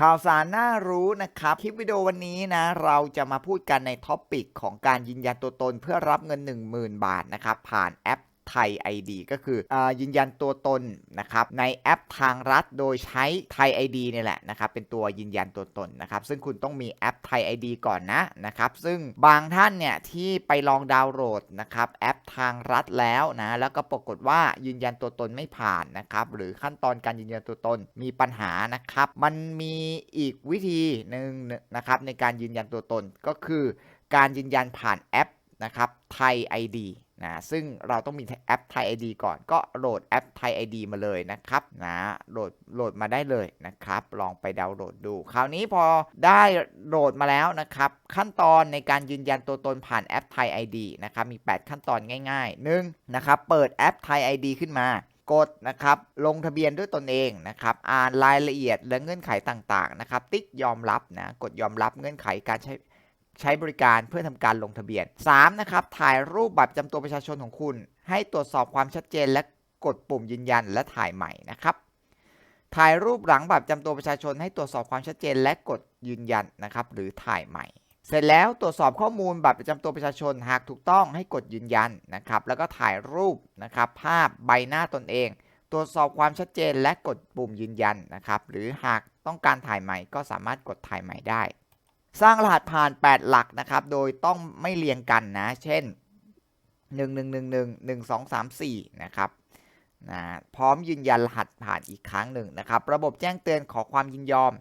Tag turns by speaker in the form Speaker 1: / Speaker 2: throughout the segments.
Speaker 1: ข่าวสารน่ารู้นะครับ คลิปวิดีโอวันนี้นะ เราจะมาพูดกันในท็อปิกของการยืนยันตัวตนเพื่อรับเงิน 10,000 บาทนะครับ ผ่านแอป ไทย ID ก็คืออยืนยันตัวตนนะครับในแอปทางรัฐโดยใช้ไทย ID เนี่ยแหละนะครับเป็นตัวยืนยันตัวตนนะครับซึ่งคุณต้องมีแอปไทย ID ก่อนนะนะครับซึ่งบางท่านเนี่ยที่ไปลองดาวน์โหลดนะครับแอปทางรัฐแล้วนะแล้วก็ปรากฏว่ายืนยันตัวตนไม่ผ่านนะครับหรือขั้นตอนการยืนยันตัวตนมีปัญหานะครับมันมีอีกวิธีหนึ่งนะครับในการยืนยันตัวตนก็คือการยืนยันผ่านแอปนะครับไทย ID นะซึ่งเราต้องมีแอปไทย ID ก่อนก็โหลดแอปไทย ID มาเลยนะครับนะโหลดโหลดมาได้เลยนะครับ ลองไปดาวน์โหลดดู คราวนี้พอได้โหลดมาแล้วนะครับ ขั้นตอนในการยืนยันตัวตนผ่านแอปไทย ID นะครับมี 8 ขั้นตอนง่ายๆ 1. นะครับเปิดแอปไทย ID ขึ้นมากดนะครับลงทะเบียนด้วยตนเองนะครับอ่านรายละเอียดและเงื่อนไขต่างๆนะครับติ๊กยอมรับนะกดยอมรับเงื่อนไขการใช้ ใช้บริการเพื่อทำการลงทะเบียน 3. นะครับ ถ่ายรูปบัตรประจำตัวประชาชนของคุณ ให้ตรวจสอบความชัดเจน และกดปุ่มยืนยันและถ่ายใหม่นะครับ ถ่ายรูปหลังบัตรประจำตัวประชาชน ให้ตรวจสอบความชัดเจน และกดยืนยันนะครับหรือถ่ายใหม่ เสร็จแล้วตรวจสอบข้อมูลบัตรประจำตัวประชาชนหากถูกต้องให้กดยืนยันนะครับแล้วก็ถ่ายรูปนะครับภาพใบหน้าตนเอง ตรวจสอบความชัดเจนและกดปุ่มยืนยันนะครับหรือหากต้องการถ่ายใหม่ก็สามารถกดถ่ายใหม่ได้ สร้างรหัสผ่าน 8 หลักนะครับ โดยต้องไม่เรียงกันนะ เช่น 1 1 1 1 1 2 3 4 นะครับนะพร้อมยืนยันรหัสผ่านอีกครั้งหนึ่งนะครับ ระบบแจ้งเตือนขอความยินยอม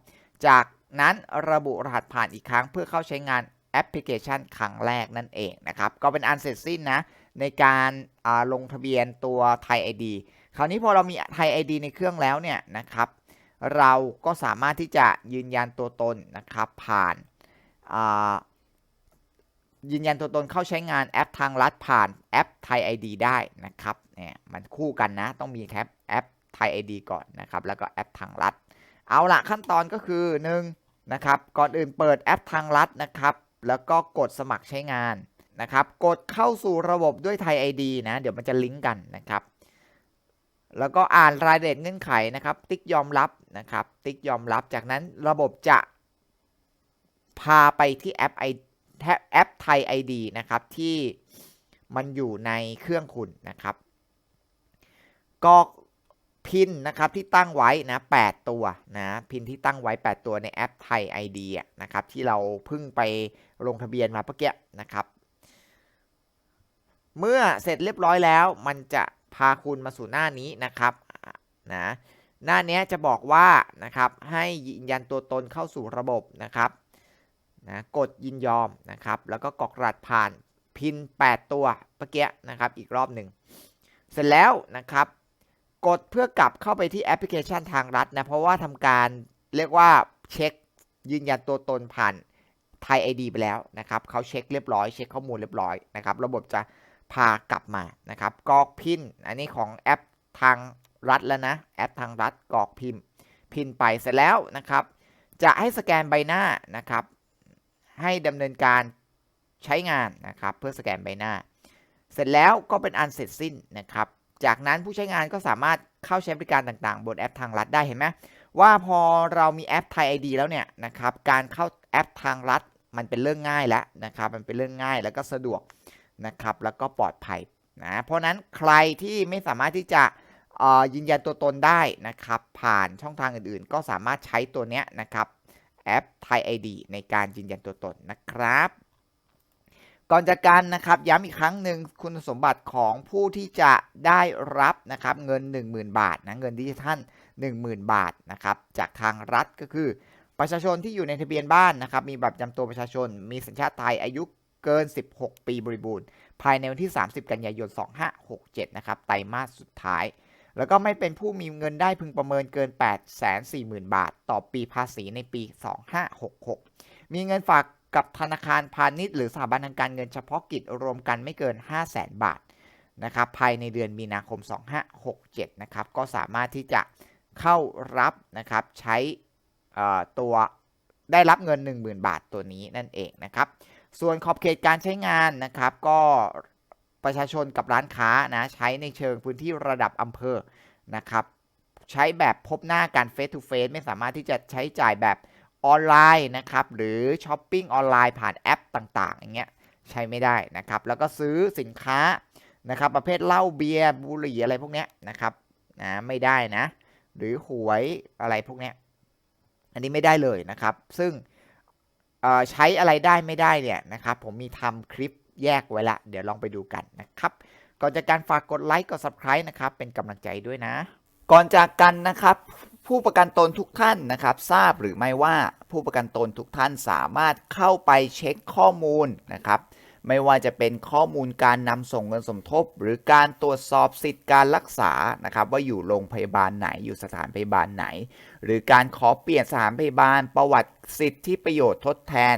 Speaker 1: จากนั้นระบุรหัสผ่านอีกครั้ง เพื่อเข้าใช้งานแอปพลิเคชันครั้งแรกนั่นเองนะครับ ก็เป็นอันเสร็จสิ้นนะในการลงทะเบียนตัวไทย ID คราวนี้พอเรามีไทย ID ในเครื่องแล้วเนี่ยนะครับ เราก็สามารถที่จะยืนยันตัวตนนะครับผ่าน ยืนยันตัวตนเข้าใช้งานแอปทางรัฐผ่านแอปไทย ID ได้นะครับเนี่ยมันคู่กันนะ ต้องมีแท็บแอปไทย ID ก่อนนะครับ แล้วก็แอปทางรัฐ เอาละขั้นตอนก็คือ1นะครับ ก่อนอื่นเปิดแอปทางรัฐนะครับ แล้วก็กดสมัครใช้งานนะครับ กดเข้าสู่ระบบด้วยไทย ID นะ เดี๋ยวมันจะลิงก์กันนะครับ แล้วก็อ่านรายละเอียดเงื่อนไขนะครับ ติ๊กยอมรับนะครับ ติ๊กยอมรับ จากนั้นระบบจะ พาไปที่แอปไอแอปไทย ID นะครับ ที่มันอยู่ในเครื่องคุณนะครับกรอกพินนะครับที่ตั้งไว้นะ8ตัวนะพินที่ตั้งไว้ 8 ตัวในแอปไทย ID นะครับที่เราเพิ่งไปลงทะเบียนมาเมื่อกี้นะครับ เมื่อเสร็จเรียบร้อยแล้ว มันจะพาคุณมาสู่หน้านี้นะครับนะหน้านี้จะบอกว่านะครับให้ยืนยันตัวตนเข้าสู่ระบบนะครับ นะกดยินยอมนะครับ แล้วก็กรอกรหัสผ่านพิน 8 ตัวเมื่อกี้นะครับ อีกรอบหนึ่ง เสร็จแล้วนะครับ กดเพื่อกลับเข้าไปที่แอปพลิเคชันทางรัฐนะ เพราะว่าทำการเรียกว่าเช็คยืนยันตัวตนผ่านไทย ID ไปแล้วนะครับเขาเช็คเรียบร้อยเช็คข้อมูลเรียบร้อยนะครับ ระบบจะพากลับมานะครับกรอกพิน อันนี้ของแอปทางรัฐแล้วนะ แอปทางรัฐกรอกพิมพ์ พินไปเสร็จแล้วนะครับ จะให้สแกนใบหน้านะครับ ให้ดำเนินการใช้งานนะครับ เพื่อสแกนใบหน้า เสร็จแล้วก็เป็นอันเสร็จสิ้นนะครับ จากนั้นผู้ใช้งานก็สามารถเข้าใช้บริการต่างๆ บนแอปทางรัฐได้เห็นไหมว่าพอเรามีแอปไทยไอดีแล้วเนี่ยนะครับการเข้าแอปทางรัฐมันเป็นเรื่องง่ายแล้วนะครับ มันเป็นเรื่องง่ายแล้วก็สะดวกนะครับ แล้วก็ปลอดภัยนะเพราะนั้นใครที่ไม่สามารถที่จะยืนยันตัวตนได้นะครับ ผ่านช่องทางอื่นๆ ก็สามารถใช้ตัวเนี้ยนะครับ แอป Thai ID ในการยืนยันตัวตนนะครับ ก่อนจากกันนะครับย้ำอีกครั้งหนึ่งคุณสมบัติของผู้ที่จะได้รับนะครับเงิน 10,000 บาทนะเงินดิจิทัล10,000 บาทนะครับจากทางรัฐก็คือ ประชาชนที่อยู่ในทะเบียนบ้านนะครับมีบัตรจำตัวประชาชน มีสัญชาติไทยอายุเกิน 16 ปีบริบูรณ์ ภายในวันที่ 30 กันยายน 2567 นะครับไตรมาสสุดท้าย แล้วก็ไม่เป็นผู้มีเงินได้พึงประเมินเกิน 8 4 0 0 0 0 บาท ต่อปีภาษีในปี 2566 มีเงินฝากกับธนาคารพาณิชย์หรือสถาบันทางการเงินเฉพาะกิจรวมกันไม่เกิน 5 0 0แสนบาทนะครับภายในเดือนมีนาคม 2567 นะครับก็สามารถที่จะเข้ารับนะครับใช้ตัวได้รับเงิน 10,000 บาทตัวนี้นั่นเองนะครับส่วนขอบเขตการใช้งานนะครับก็ ประชาชนกับร้านค้านะใช้ในเชิงพื้นที่ระดับอำเภอนะครับใช้แบบพบหน้ากัน face to face ไม่สามารถที่จะใช้จ่ายแบบออนไลน์นะครับหรือช้อปปิ้งออนไลน์ผ่านแอปต่างๆอย่างเงี้ยใช้ไม่ได้นะครับแล้วก็ซื้อสินค้านะครับประเภทเหล้าเบียร์บุหรี่อะไรพวกเนี้ยนะครับนะไม่ได้นะหรือหวยอะไรพวกเนี้ยอันนี้ไม่ได้เลยนะครับ ซึ่งเออใช้อะไรได้ไม่ได้เนี่ยนะครับผมมีทำคลิป แยกไว้ละ เดี๋ยวลองไปดูกันนะครับ ก่อนจากการฝากกดไลค์กด subscribe นะครับ เป็นกำลังใจด้วยนะ ก่อนจากกันนะครับผู้ประกันตนทุกท่านนะครับทราบหรือไม่ว่าผู้ประกันตนทุกท่านสามารถเข้าไปเช็คข้อมูลนะครับ ไม่ว่าจะเป็นข้อมูลการนำส่งเงินสมทบ หรือการตรวจสอบสิทธิการรักษานะครับว่าอยู่โรงพยาบาลไหนอยู่สถานพยาบาลไหน หรือการขอเปลี่ยนสถานพยาบาลประวัติสิทธิประโยชน์ทดแทน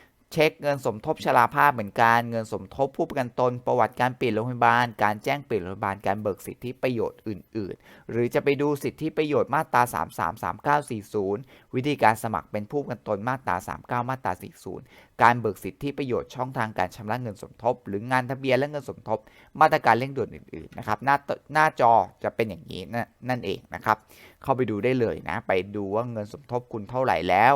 Speaker 1: เช็คเงินสมทบชราภาพเหมือนกัน เงินสมทบผู้ประกันตน ประวัติการเปลี่ยนโรงพยาบาล การแจ้งเปลี่ยนโรงพยาบาล การเบิกสิทธิประโยชน์อื่น ๆ หรือจะไปดูสิทธิประโยชน์มาตรา 33 39 40 วิธีการสมัครเป็นผู้ประกันตนมาตรา 39 มาตรา 40 การเบิกสิทธิประโยชน์ช่องทางการชำระเงินสมทบ หรืองานทะเบียนและเงินสมทบ มาตรการเร่งด่วนอื่น ๆ นะครับ หน้าหน้าจอจะเป็นอย่างนี้นั่นเองนะครับ เข้าไปดูได้เลยนะ ไปดูว่าเงินสมทบคุณเท่าไหร่แล้ว